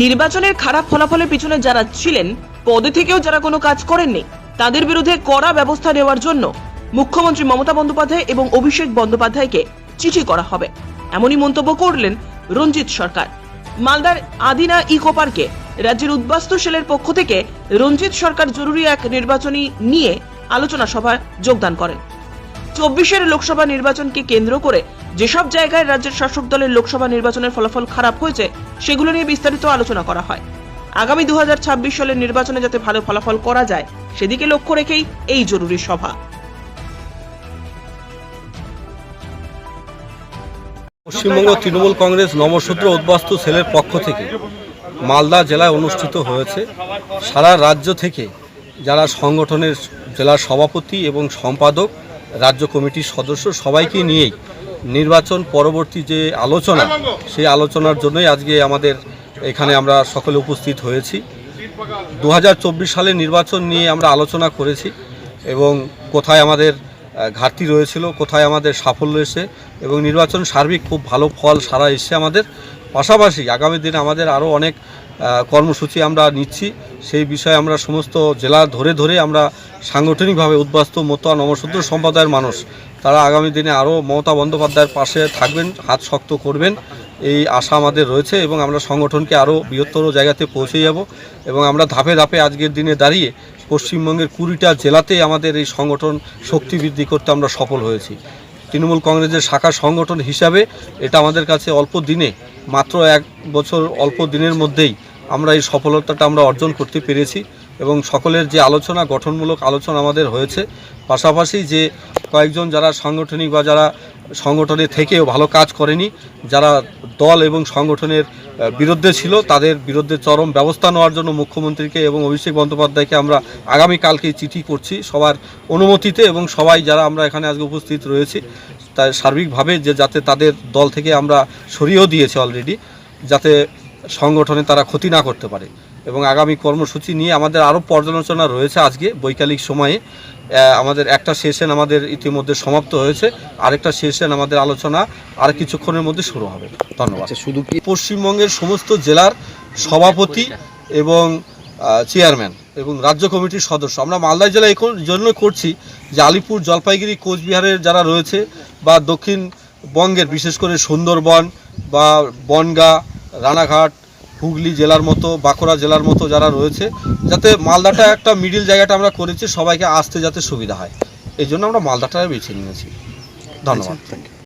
নির্বাচনের খারাপ ফলাফলের পিছনে যারা ছিলেন, পদে থেকেও যারা কোনো কাজ করেননি, তাদের বিরুদ্ধে কড়া ব্যবস্থা নেওয়ার জন্য মুখ্যমন্ত্রী মমতা বন্দ্যোপাধ্যায় এবং অভিষেক বন্দ্যোপাধ্যায়কে চিঠি করা হবে। এমনই মন্তব্য করলেন রঞ্জিত সরকার। মালদার আদিনা ইকো পার্কে রাজ্যের উদ্বাস্তু সেলের পক্ষ থেকে রঞ্জিত সরকার জরুরি এক নির্বাচনী নিয়ে আলোচনা সভায় যোগদান করেন। চব্বিশের লোকসভা নির্বাচনকে কেন্দ্র করে যেসব জায়গায় রাজ্যের শাসক দলের লোকসভা নির্বাচনের ফলাফল খারাপ হয়েছে, সেগুলো নিয়ে বিস্তারিত আলোচনা করা হয়। আগামী দু সালের নির্বাচনে যাতে ভালো ফলাফল করা যায়, সেদিকে লক্ষ্য রেখেই এই জরুরি সভা। পশ্চিমবঙ্গ তৃণমূল কংগ্রেস নমসূত্র উদ্বাস্তু সেলের পক্ষ থেকে মালদা জেলায় অনুষ্ঠিত হয়েছে। সারা রাজ্য থেকে যারা সংগঠনের জেলার সভাপতি এবং সম্পাদক, রাজ্য কমিটির সদস্য, সবাইকে নিয়েই নির্বাচন পরবর্তী যে আলোচনা, সেই আলোচনার জন্যই আজকে আমাদের এখানে আমরা সকলে উপস্থিত হয়েছি। দু সালের নির্বাচন নিয়ে আমরা আলোচনা করেছি এবং কোথায় আমাদের ঘাটতি রয়েছিল, কোথায় আমাদের সাফল্য এসে এবং নির্বাচন সার্বিক খুব ভালো ফল সারা এসছে আমাদের। পাশাপাশি আগামী দিনে আমাদের আরও অনেক কর্মসূচি আমরা নিচ্ছি। সেই বিষয়ে আমরা সমস্ত জেলা ধরে ধরে আমরা সাংগঠনিকভাবে উদ্বাস্তু মতুয়া নমশূদ্র সম্প্রদায়ের মানুষ। তারা আগামী দিনে আরও মমতা বন্দ্যোপাধ্যায়ের পাশে থাকবেন, হাত শক্ত করবেন। এই আশা আমাদের রয়েছে এবং আমরা সংগঠনকে আরও বৃহত্তর জায়গাতে পৌঁছে যাব এবং আমরা ধাপে ধাপে আজকের দিনে দাঁড়িয়ে পশ্চিমবঙ্গের কুড়িটা জেলাতেই আমাদের এই সংগঠন শক্তি বৃদ্ধি করতে আমরা সফল হয়েছি। তৃণমূল কংগ্রেসের শাখা সংগঠন হিসাবে এটা আমাদের কাছে অল্প দিনে মাত্র এক বছর অল্প দিনের মধ্যেই আমরা এই সফলতাটা আমরা অর্জন করতে পেরেছি এবং সকলের যে আলোচনা, গঠনমূলক আলোচনা আমাদের হয়েছে, পাশাপাশি যে কয়েকজন যারা সাংগঠনিক বা যারা সংগঠনে থেকেও ভালো কাজ করেনি, যারা দল এবং সংগঠনের বিরুদ্ধে ছিল, তাদের বিরুদ্ধে চরম ব্যবস্থা নেওয়ার জন্য মুখ্যমন্ত্রীকে এবং অভিষেক বন্দ্যোপাধ্যায়কে আমরা আগামীকালকে চিঠি করছি সবার অনুমতিতে এবং সবাই যারা আমরা এখানে আজকে উপস্থিত রয়েছি তাই সার্বিকভাবে যে যাতে তাদের দল থেকে আমরা সরিয়েও দিয়েছি অলরেডি যাতে সংগঠনে তারা ক্ষতি না করতে পারে। এবং আগামী কর্মসূচি নিয়ে আমাদের আরও পর্যালোচনা রয়েছে আজকে বৈকালিক সময়ে। আমাদের একটা সেশন আমাদের ইতিমধ্যে সমাপ্ত হয়েছে আরেকটা সেশন আমাদের আলোচনা আর কিছুক্ষণের মধ্যে শুরু হবে। ধন্যবাদ। আচ্ছা শুধু পশ্চিমবঙ্গের সমস্ত জেলার সভাপতি এবং আহ, চেয়ারম্যান এবং রাজ্য কমিটির সদস্য। আমরা মালদা জেলা এই জন্য করছি যে আলিপুর, জলপাইগুড়ি, কোচবিহারের যারা রয়েছে বা দক্ষিণবঙ্গের বিশেষ করে সুন্দরবন বা বনগা, রানাঘাট, হুগলি জেলার মতো, বাঁকুড়া জেলার মতো যারা রয়েছে, যাতে মালদাটা একটা মিডিল জায়গাটা আমরা করেছি, সবাইকে আসতে যাতে সুবিধা হয়। এই জন্য আমরা মালদাটা বেছে নিয়েছি। ধন্যবাদ। ইউ